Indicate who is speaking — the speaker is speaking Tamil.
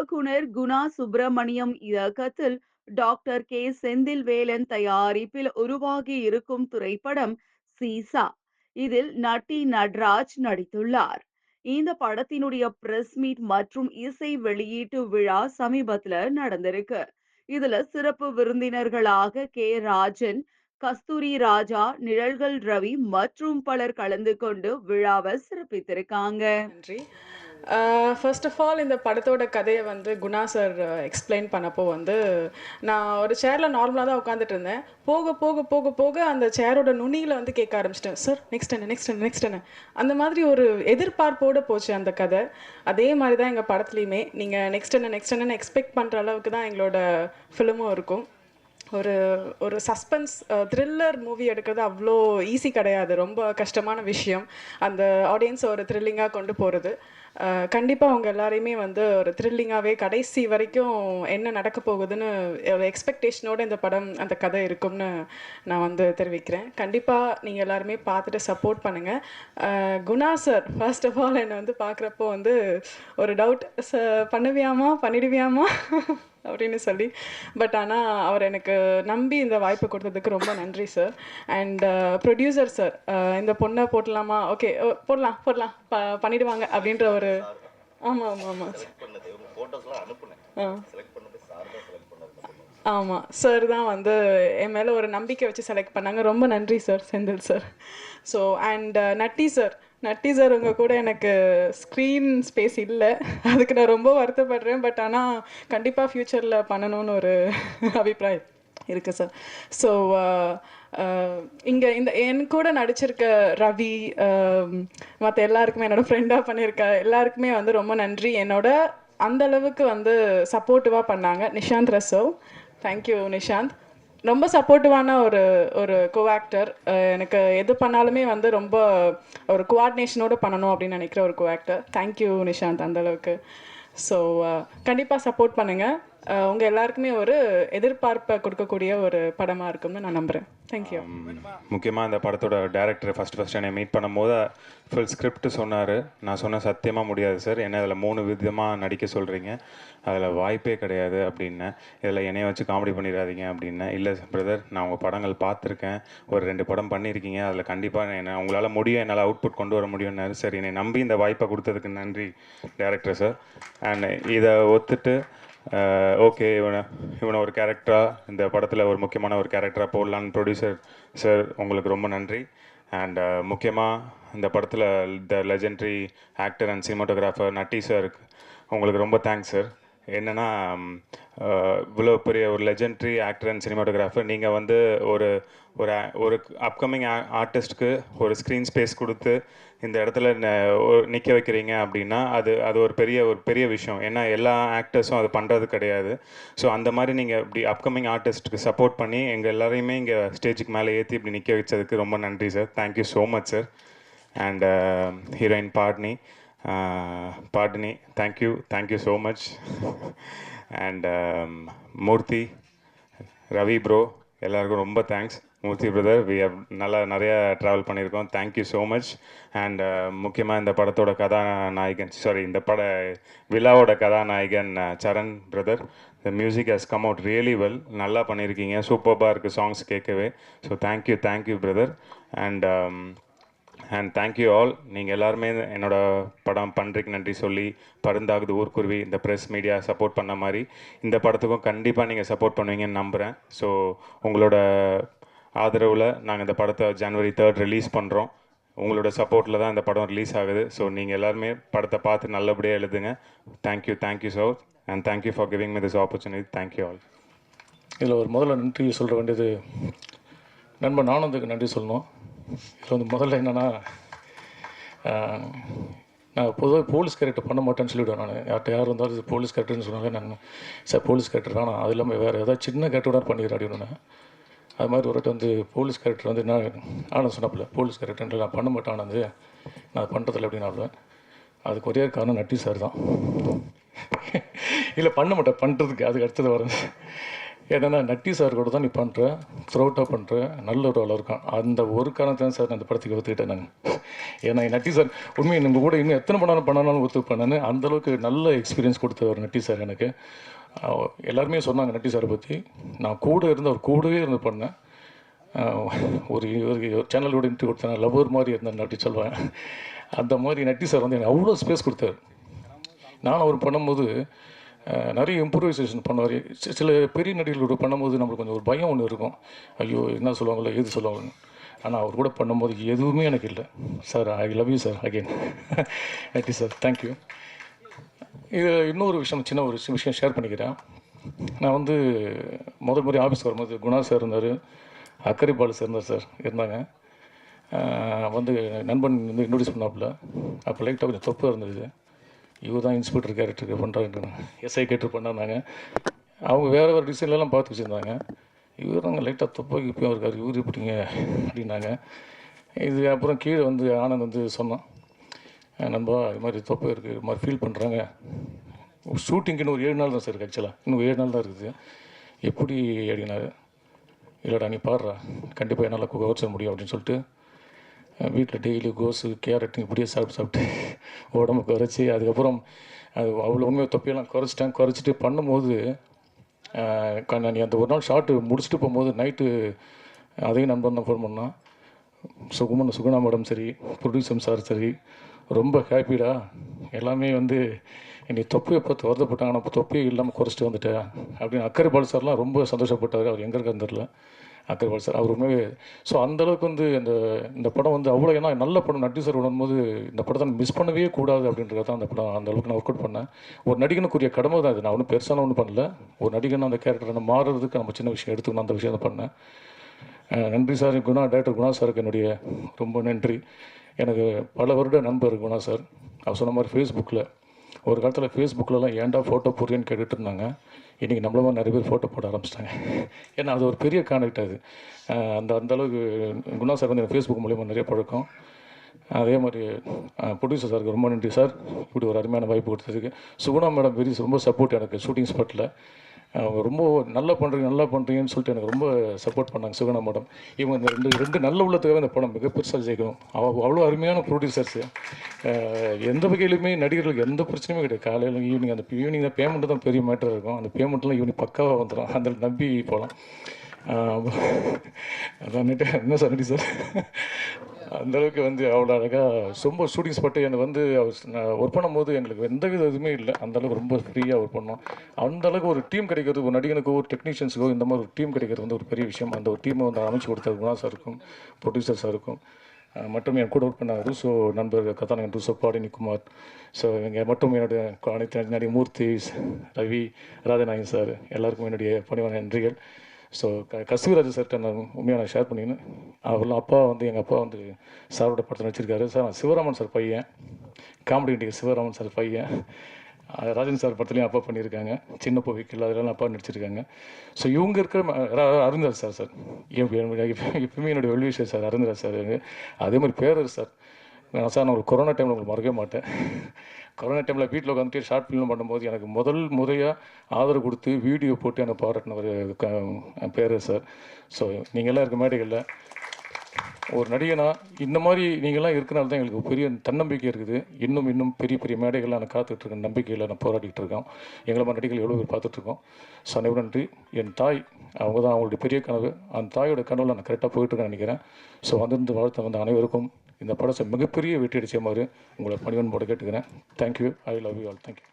Speaker 1: இயக்குனர் குணா சுப்பிரமணியம் இயக்கத்தில் டாக்டர் கே. செந்தில் வேலன் தயாரிப்பில் உருவாகி இருக்கும் திரைப்படம் சீசா. இதில் நட்டி நட்ராஜ் நடித்துள்ளார். இந்த படத்தினுடைய பிரஸ் மீட் மற்றும் இசை வெளியீட்டு விழா சமீபத்துல நடந்திருக்கு. இதுல சிறப்பு விருந்தினர்களாக கே. ராஜன் கஸ்தூரி ராஜா நிழல்கள் ரவி மற்றும் பலர் கலந்து கொண்டு விழாவை சிறப்பித்திருக்காங்க.
Speaker 2: நன்றி. ஃபர்ஸ்ட் ஆஃப் ஆல் இந்த படத்தோட கதையை வந்து குணா சார் எக்ஸ்பிளைன் பண்ணப்போ வந்து நான் ஒரு சேரில் நார்மலாக தான் உட்காந்துட்டு இருந்தேன். போக போக போக போக அந்த சேரோட நுனியில் வந்து கேட்க ஆரம்பிச்சிட்டேன். சார் நெக்ஸ்ட் என்ன நெக்ஸ்ட் என்ன நெக்ஸ்ட் என்ன? அந்த மாதிரி ஒரு எதிர்பார்ப்போடு போச்சு அந்த கதை. அதே மாதிரி தான் எங்கள் படத்துலையுமே. நீங்கள் நெக்ஸ்ட் என்ன நெக்ஸ்ட் என்னன்னு எக்ஸ்பெக்ட் பண்ணுற அளவுக்கு தான் எங்களோட ஃபிலிமும் இருக்கும். ஒரு ஒரு சஸ்பென்ஸ் த்ரில்லர் மூவி எடுக்கிறது அவ்வளோ ஈஸி கிடையாது. ரொம்ப கஷ்டமான விஷயம். அந்த ஆடியன்ஸை ஒரு த்ரில்லிங்காக கொண்டு போகிறது கண்டிப்பாக அவங்க எல்லாரையுமே வந்து ஒரு த்ரில்லிங்காகவே கடைசி வரைக்கும் என்ன நடக்க போகுதுன்னு ஒரு எக்ஸ்பெக்டேஷனோட இந்த படம் அந்த கதை இருக்கும்னு நான் வந்து தெரிவிக்கிறேன். கண்டிப்பாக நீங்கள் எல்லாருமே பார்த்துட்டு சப்போர்ட் பண்ணுங்கள் Guna sir first of all என்னை வந்து பார்க்குறப்போ வந்து ஒரு டவுட் ச பண்ணுவியாமா பண்ணிடுவியாமா அப்படின்னு சொல்லி. பட் ஆனால் அவர் எனக்கு நம்பி இந்த வாய்ப்பு கொடுத்ததுக்கு ரொம்ப நன்றி சார் அண்ட் ப்ரொடியூசர் சார் இந்த பொண்ணை போடலாமா? ஓகே போடலாம் போடலாம். ப பண்ணிடுவாங்க அப்படின்ற ஒரு ஆமாம் ஆமாம் ஆமாம் ஆமாம் சார் தான் வந்து என் மேலே ஒரு நம்பிக்கை வச்சு செலக்ட் பண்ணாங்க. ரொம்ப நன்றி sir Senthil sir so and Natty sir Natty sir உங்கள் கூட எனக்கு ஸ்க்ரீன் ஸ்பேஸ் இல்லை. அதுக்கு நான் ரொம்ப வருத்தப்படுறேன். பட் ஆனால் கண்டிப்பாக ஃப்யூச்சரில் பண்ணணும்னு ஒரு அபிப்பிராயம் இருக்குது சார் ஸோ uh, uh, இங்கே இந்த என் கூட நடிச்சிருக்க ரவி um, மற்ற எல்லாருக்குமே என்னோட ஃப்ரெண்டாக பண்ணியிருக்க எல்லாருக்குமே வந்து ரொம்ப நன்றி. என்னோட அந்த அளவுக்கு வந்து சப்போர்ட்டிவாக பண்ணாங்க. நிஷாந்த் ரசவ். Thank you Nishanth. ரொம்ப சப்போர்ட்டிவான ஒரு ஒரு கோஆக்டர் எனக்கு எது பண்ணாலுமே வந்து ரொம்ப ஒரு கோஆர்டினேஷனோடு பண்ணணும் அப்படின்னு நினைக்கிற ஒரு கோஆக்டர் தேங்க்யூ நிஷாந்த் அந்த அளவுக்கு. ஸோ கண்டிப்பாக சப்போர்ட் பண்ணுங்கள் உங்கள் எல்லாருக்குமே ஒரு எதிர்பார்ப்பை கொடுக்கக்கூடிய ஒரு படமாக இருக்கும்னு நான் நம்புகிறேன் தேங்க்யூ
Speaker 3: முக்கியமாக இந்த படத்தோட டேரக்டர் ஃபஸ்ட் ஃபஸ்ட் என்னை மீட் பண்ணும்போது ஃபுல் ஸ்கிரிப்ட் சொன்னார். நான் சொன்ன சத்தியமாக முடியாது சார் என்ன அதில் மூணு விதமாக நடிக்க சொல்கிறீங்க அதில் வாய்ப்பே கிடையாது அப்படின்னு. இதில் என்னைய வச்சு காமெடி பண்ணிடாதீங்க அப்படின்னு. இல்லை பிரதர் நான் உங்கள் படங்கள் பார்த்துருக்கேன். ஒரு ரெண்டு படம் பண்ணியிருக்கீங்க அதில் கண்டிப்பாக என்ன உங்களால் முடியும் என்னால் அவுட்புட் கொண்டு வர முடியும்னாரு. சரி என்னை நம்பி இந்த வாய்ப்பை கொடுத்ததுக்கு நன்றி டேரக்டர் சார் அண்ட் இதை ஒத்துட்டு ஓகே இவனை இவனை ஒரு கேரக்டராக இந்த படத்தில் ஒரு முக்கியமான ஒரு கேரக்டராக போடலான்னு ப்ரொடியூசர் சார் உங்களுக்கு ரொம்ப நன்றி. அண்ட் முக்கியமாக இந்த படத்தில் the legendary actor and cinematographer Natty sir உங்களுக்கு ரொம்ப தேங்க்ஸ் சார் என்னென்னா இவ்வளோ பெரிய ஒரு லெஜெண்ட்ரி ஆக்டர் அண்ட் சினிமாட்டோகிராஃபர் நீங்கள் வந்து ஒரு ஒரு ஒரு அப்கமிங் ஆர்டிஸ்ட்க்கு ஒரு ஸ்க்ரீன் ஸ்பேஸ் கொடுத்து இந்த இடத்துல நிற்க வைக்கிறீங்க அப்படின்னா அது அது ஒரு பெரிய ஒரு பெரிய விஷயம். ஏன்னா எல்லா ஆக்டர்ஸும் அது பண்ணுறது கிடையாது. ஸோ அந்த மாதிரி நீங்கள் இப்படி அப்கமிங் ஆர்டிஸ்ட்டுக்கு சப்போர்ட் பண்ணி எங்கள் எல்லாரையுமே இங்கே ஸ்டேஜுக்கு மேலே ஏற்றி இப்படி நிற்க வச்சதுக்கு ரொம்ப நன்றி sir thank you so much sir and heroine Patni Patni thank you thank you so much and Murthy Ravi bro எல்லாருக்கும் ரொம்ப thanks Murthy brother we have நல்லா நிறையா ட்ராவல் பண்ணியிருக்கோம். தேங்க்யூ ஸோ மச் அண்ட் முக்கியமாக இந்த படத்தோட கதாநாயகன் சாரி இந்த பட விழாவோட கதாநாயகன் uh, Charan brother the music has come out really well நல்லா பண்ணியிருக்கீங்க. சூப்பர்பாக இருக்குது சாங்ஸ் கேட்கவே. So thank you thank you brother and and thank you all நீங்கள் எல்லாருமே என்னோட படம் பண்றதுக்கு நன்றி சொல்லி பருந்தாகுது ஊர்க்குருவி இந்த ப்ரெஸ் மீடியா சப்போர்ட் பண்ண மாதிரி இந்த படத்துக்கும் கண்டிப்பாக நீங்கள் சப்போர்ட் பண்ணுவீங்கன்னு நம்புகிறேன் ஸோ உங்களோட ஆதரவில் நாங்கள் இந்த படத்தை ஜனவரி தேர்ட் ரிலீஸ் பண்ணுறோம் உங்களோட சப்போர்ட்டில் தான் இந்த படம் ரிலீஸ் ஆகுது. ஸோ நீங்கள் எல்லாருமே படத்தை பார்த்து நல்லபடியாக எழுதுங்க. Thank you thank you so and thank you for giving me this opportunity thank you all
Speaker 4: இதில் ஒரு முதல்ல நன்றி சொல்ல வேண்டியது நண்பன் ஆனந்துக்கு நன்றி சொல்லணும். இதில் வந்து முதல்ல என்னென்னா நான் பொதுவாக போலீஸ் கேரக்டர் பண்ண மாட்டேன்னு சொல்லிவிடுவேன் நான். யார்கிட்ட யார் இருந்தாலும் இது போலீஸ் கேரக்டர்னு சொன்னாலே நான் சார் போலீஸ் கேரக்டர் வேணாம் அது இல்லாமல் வேறு ஏதாவது சின்ன கேரக்டர் பண்ணிடுறேன் அப்படின்னு அது மாதிரி ஒரு வாட்டி வந்து போலீஸ் கேரக்டர் வந்து நான் ஆனால் சொன்னப்பில்ல போலீஸ் கேரக்டர் நான் பண்ண மாட்டேன் வந்து நான் பண்ணுறதில்ல அப்படின்னு அதுக்கு ஒரே காரணம் நட்டி சார் தான். இல்லை பண்ண மாட்டேன் பண்ணுறதுக்கு அதுக்கு அடுத்தது வரேன். ஏன்னா நட்டி சார் கூட தான் நீ பண்ணுற த்ரோட்டாக பண்ணுற நல்ல ஒரு ஆளாக இருக்கான். அந்த ஒரு காரணத்தை தான் சார் நான் அந்த படத்துக்கு ஒத்துக்கிட்டேன் நான். ஏன்னா நட்டி சார் உண்மையை நம்ம கூட இன்னும் எத்தனை பண்ணாலும் பண்ணாலும் ஒத்து பண்ணேன்னு அந்தளவுக்கு நல்ல எக்ஸ்பீரியன்ஸ் கொடுத்தவர் நட்டி சார் எனக்கு. எல்லாருமே சொன்னாங்க நட்டி சாரை பற்றி நான் கூட இருந்து அவர் கூடவே இருந்து பண்ணேன். ஒரு ஒரு ஒரு சேனலோட இன்ட்ரி கொடுத்தேன். லவ்வர் மாதிரி இருந்தேன் நட்டி சொல்வேன். அந்த மாதிரி நட்டி சார் வந்து எனக்கு அவ்வளோ ஸ்பேஸ் கொடுத்தாரு. நான் அவர் பண்ணும்போது நிறைய இம்ப்ரூவைசேஷன் பண்ணுவார். சில பெரிய நடிகர்களோட பண்ணும்போது நம்மளுக்கு கொஞ்சம் ஒரு பயம் ஒன்று இருக்கும். ஐயோ என்ன சொல்லுவாங்களோ ஏது சொல்லுவாங்கன்னு. ஆனால் அவர் கூட பண்ணும்போது எதுவுமே எனக்கு இல்லை. Sir I love you sir again Natty sir thank you இது இன்னொரு விஷயம் சின்ன ஒரு விஷயம் ஷேர் பண்ணிக்கிறேன். நான் வந்து முதல் முறை ஆஃபீஸ் வரும்போது குணா சார் இருந்தார். அக்கறை பாலு சார் இருந்தார் சார் இருந்தாங்க. வந்து நண்பன் வந்து இன்ட்ரடியூஸ் பண்ணாப்புல. அப்போ லைட்டாக கொஞ்சம் தொப்பு இருந்தது. இவர் தான் இன்ஸ்பெக்டர் கேரக்டருக்கு பண்ணுறாங்க எஸ்ஐ கேரக்டர் பண்ணாங்க அவங்க வேறு வேறு டிசைன்லாம் பார்த்து வச்சுருந்தாங்க. இவர் நாங்கள் லைட்டாக தப்பாக இப்போயும் இருக்கார். இவர் இப்படிங்க அப்படின்னாங்க. இது அப்புறம் கீழே வந்து ஆனந்த் வந்து சொன்னான். அஹ் நண்பா இது மாதிரி தொப்பை இருக்குது இது மாதிரி ஃபீல் பண்ணுறாங்க ஷூட்டிங்க்கு இன்னும் ஒரு ஏழு நாள் தான் சார் ஆக்சுவலாக இன்னும் ஏழு நாள் தான் இருக்குது. எப்படி அப்படின்னாரு. இல்லைடா நீ பாடுறா. கண்டிப்பாக என்னால் குறைச்ச முடியும் அப்படின்னு சொல்லிட்டு வீட்டில் டெய்லி கோஸு கேரட் இப்படியே சாப்பிட்டு சாப்பிட்டு உடம்பு குறைச்சி அதுக்கப்புறம் அது அவ்வளோ உண்மையாக தொப்பையெல்லாம் குறைச்சிட்டேன். குறைச்சிட்டு பண்ணும்போது அஹ், நான் அந்த ஒரு நாள் ஷார்ட்டு முடிச்சுட்டு போகும்போது நைட்டு அதையும் நண்பன் தான் ஃபோன் பண்ணான். சுகுமன் சுகுணா மேடம் சரி ப்ரொடியூசர் சார் சரி ரொம்ப ஹாப்பிடா எல்லாமே வந்து என்னை தொப்பியை எப்போ வருத்தப்பட்டாங்க. நான் தொப்பியே இல்லாமல் குறைச்சிட்டு வந்துட்டேன். அப்படின்னு அக்கறை பால் சார்லாம் ரொம்ப சந்தோஷப்பட்டார். அவர் எங்கே இருக்காருன்னு தெரில அக்கறை சார் அவர் உண்மையே ஸோ அந்தளவுக்கு வந்து இந்த இந்த படம் வந்து அவ்வளோ ஏன்னா நல்ல படம் நட்டி சார் உணரும்போது இந்த படத்தை மிஸ் பண்ணவே கூடாது அப்படின்றது தான் அந்த படம் அந்த அளவுக்கு நான் ஒர்க் அவுட் பண்ணேன். ஒரு நடிகனுக்குரிய கடமை தான் இது. நான் ஒன்றும் பெருசான ஒன்றும் பண்ணல. ஒரு நடிகன் அந்த கேரக்டரை நம்ம மாறுறதுக்கு நம்ம சின்ன விஷயம் எடுத்துக்கணும் அந்த விஷயம் தான் பண்ணேன். நன்றி சார். குணா டேரக்டர் குணா சாருக்கு என்னுடைய ரொம்ப நன்றி. எனக்கு பல வருட நண்பர் குணா சார். அவர் சொன்ன மாதிரி ஃபேஸ்புக்கில் ஒரு காலத்தில் ஃபேஸ்புக்கிலலாம் ஏன்டா ஃபோட்டோ போடுறேன்னு கேட்டுட்டு இருந்தாங்க. இன்றைக்கி நம்மள மாதிரி நிறைய பேர் ஃபோட்டோ போட ஆரம்பிச்சிட்டாங்க. ஏன்னா அது ஒரு பெரிய கான்டெக்ட் அது. அந்த அந்தளவுக்கு குணா சார் வந்து எனக்கு ஃபேஸ்புக் மூலிமா நிறைய பழக்கம். அதே மாதிரி ப்ரொடியூசர் சாருக்கு ரொம்ப நன்றி சார். இப்படி ஒரு அருமையான வாய்ப்பு கொடுத்ததுக்கு. சுகுணா மேடம் வெரி ரொம்ப சப்போர்ட் எனக்கு ஷூட்டிங் ஸ்பாட்டில் ரொம்ப நல்லா பண்ணுறீங்க நல்லா பண்ணுறீங்கன்னு சொல்லிட்டு எனக்கு ரொம்ப சப்போர்ட் பண்ணாங்க சுகுணா மேடம். இவங்க இந்த ரெண்டு ரெண்டு நல்ல உள்ளத்துக்காக இந்த படம் மிக பெருசாக ஜெயிக்கணும். அவள் அவ்வளோ அருமையான ப்ரொடியூசர்ஸு எந்த வகையிலுமே நடிகர்களுக்கு எந்த பிரச்சனையுமே கிடையாது. காலையில் ஈவினிங் அந்த ஈவினிங் தான் பேமெண்ட்டு தான் பெரிய மேட்டர் இருக்கும். அந்த பேமெண்ட்லாம் ஈவினிங் பக்காவாக வந்துடும் அந்த நம்பி போகலாம் அதான் என்ன சார் நடி சார்? அந்த அளவுக்கு வந்து அவ்வளோ அழகாக ரொம்ப ஷூட்டிங் ஸ்பாட்டு எனக்கு வந்து ஒர்க் பண்ணும்போது எங்களுக்கு எந்த வித இதுவுமே இல்லை. அந்த அளவுக்கு ரொம்ப ஃப்ரீயாக ஒர்க் பண்ணோம். அந்த அளவுக்கு ஒரு டீம் கிடைக்கிறது ஒரு நடிகனுக்கோ ஒரு டெக்னீஷியன்ஸுக்கோ இந்த மாதிரி ஒரு டீம் கிடைக்கிறது வந்து ஒரு பெரிய விஷயம். அந்த ஒரு டீமை வந்து அமைச்சு கொடுத்தது குணா சாருக்கும் ப்ரொடியூசர் சார் இருக்கும் மற்றும் என் கூட ஒர்க் பண்ண ரூசோ நண்பர் கதாநாயகன் ரூசோ பாடினி குமார் ஸோ இங்கே மற்றும் என்னுடைய அனைத்து நடிகை மூர்த்தி ரவி ராஜநாயகன் சார் எல்லாருக்கும் என்னுடைய பணிவான நன்றிகள். ஸோ க கஸ்தூராஜ் சார்கிட்ட நான் உண்மையாக நான் ஷேர் பண்ணினேன் அவர்லாம் அப்பா வந்து எங்கள் அப்பா வந்து சாரோட படத்தில் நடிச்சிருக்காரு. சார் நான் சிவராமன் சார் பையன். காமெடி நடிகர் சிவராமன் சார் பையன். ராஜன் சார் படத்துலையும் அப்பா பண்ணியிருக்காங்க. சின்ன போவிக்கல் அதெல்லாம் அப்பா நடிச்சிருக்காங்க. ஸோ இவங்க இருக்கிற அருந்தர் சார் சார் எப்பவுமே என்னுடைய வெல்விஷர் சார் அருந்தர் சார் அதே மாதிரி பேரர் சார் நான் சார் நான் உங்களுக்கு கொரோனா டைமில் உங்களுக்கு மறக்கவே மாட்டேன். கொரோனா டைமில் வீட்டில் உட்காந்துட்டு ஷார்ட் ஃபிலிம் பண்ணும்போது எனக்கு முதல் முறையாக ஆதரவு கொடுத்து வீடியோ போட்டு எனக்கு பாராட்டினவர் க- சார் ஸோ நீங்கள்லாம் இருக்க மேடைகளில் ஒரு நடிகனா இந்த மாதிரி நீங்களாம் இருக்கனால தான் எங்களுக்கு பெரிய தன்னம்பிக்கை இருக்குது. இன்னும் இன்னும் பெரிய பெரிய மேடைகள்லாம் நான் காத்துட்டு இருக்கேன் நம்பிக்கையில் நான் போராடிட்டு இருக்கோம். எங்களை மாதிரி நடிகர்கள் எவ்வளோ பேர் பார்த்துட்ருக்கோம் ஸோ அனைவரும் நன்றி. என் தாய் அவங்க தான் அவங்களுடைய பெரிய கனவு. அந்த தாயோட கனவுல நான் கரெக்டாக போயிட்டுருக்கேன் நினைக்கிறேன். ஸோ வந்திருந்து வாழ்த்த வந்த அனைவருக்கும் இந்த படத்தை மிகப்பெரிய வெற்றி அடிச்ச மாதிரி உங்களை பணிவன்போடு கேட்டுக்கிறேன். Thank you I love you all thank you